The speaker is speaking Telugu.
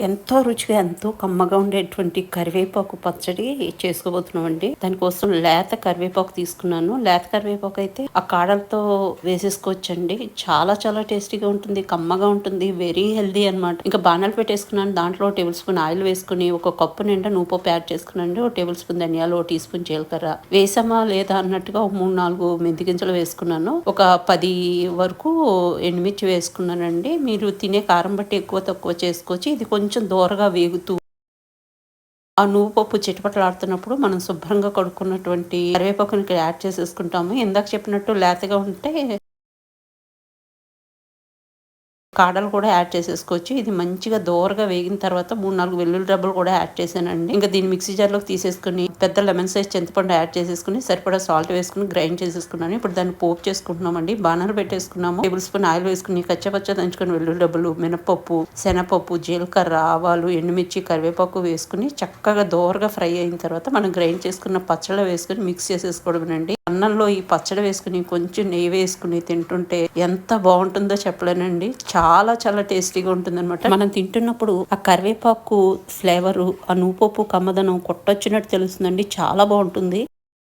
ఎంతో రుచిగా ఎంతో కమ్మగా ఉండేటువంటి కరివేపాకు పచ్చడి చేసుకోబోతున్నామండి. దానికోసం లేత కరివేపాకు తీసుకున్నాను. లేత కరివేపాకు అయితే ఆ కాడలతో వేసేసుకోవచ్చండి. చాలా చాలా టేస్టీగా ఉంటుంది కమ్మగా ఉంటుంది వెరీ హెల్దీ అన్నమాట. ఇంకా బాణాలు పెట్టేసుకున్నాను. దాంట్లో టేబుల్ స్పూన్ ఆయిల్ వేసుకుని ఒక కప్పు నిండా నూపప్పు యాడ్ చేసుకున్నాను ఒక టేబుల్ స్పూన్ ధనియాలు ఒక టీ స్పూన్ జీలకర్ర. వేసామా లేదా అన్నట్టుగా ఒక మూడు నాలుగు మెంతి గింజలు వేసుకున్నాను. ఒక పది వరకు ఎండుమిర్చి వేసుకున్నానండి. మీరు తినే కారం బట్టి ఎక్కువ తక్కువ చేసుకోవచ్చు. ఇది కొంచెం కొంచెం దూరగా వేగుతూ ఆ నువ్వు పప్పు చిటపటలాడుతున్నప్పుడు మనం శుభ్రంగా కడుక్కున్నటువంటి కరివేపాకుని ఇక్కడ యాడ్ చేసేసుకుంటాము. ఇందాక చెప్పినట్టు లేతగా ఉంటే కాడలు కూడా యాడ్ చేసేసుకోవచ్చు. ఇది మంచిగా దోరగా వేగిన తర్వాత మూడు నాలుగు వెల్లుల్లి డబ్బులు కూడా యాడ్ చేశానండి. ఇంకా దీన్ని మిక్సీ జార్లోకి తీసేసుకుని పెద్ద లెమన్ సైజ్ చింతపండు యాడ్ చేసేసుకుని సరిపడా సాల్ట్ వేసుకుని గ్రైండ్ చేసేసుకున్నాను. ఇప్పుడు దాన్ని పోపు చేసుకుంటున్నామండి. బాణాలు పెట్టేసుకున్నాము. టేబుల్ స్పూన్ ఆయిల్ వేసుకుని కచ్చపచ్చ దంచుకుని వెల్లుల్లి డబ్బులు మినపప్పు శనగపప్పు జీలకర్ర ఆవాలు ఎండుమిర్చి కరివేపాకు వేసుకుని చక్కగా దోరగా ఫ్రై అయిన తర్వాత మనం గ్రైండ్ చేసుకున్న పచ్చళ్ళ వేసుకుని మిక్స్ చేసేసుకోవడమేనండి. అన్నంలో ఈ పచ్చడి వేసుకుని కొంచెం నెయ్యి వేసుకుని తింటుంటే ఎంత బాగుంటుందో చెప్పలేనండి. చాలా చాలా టేస్టీగా ఉంటుంది అనమాట మనం తింటున్నప్పుడు ఆ కరివేపాకు ఫ్లేవర్ ఆ నూపప్పు కమ్మదనం కొట్టొచ్చినట్టు తెలుస్తుందండి. చాలా బాగుంటుంది.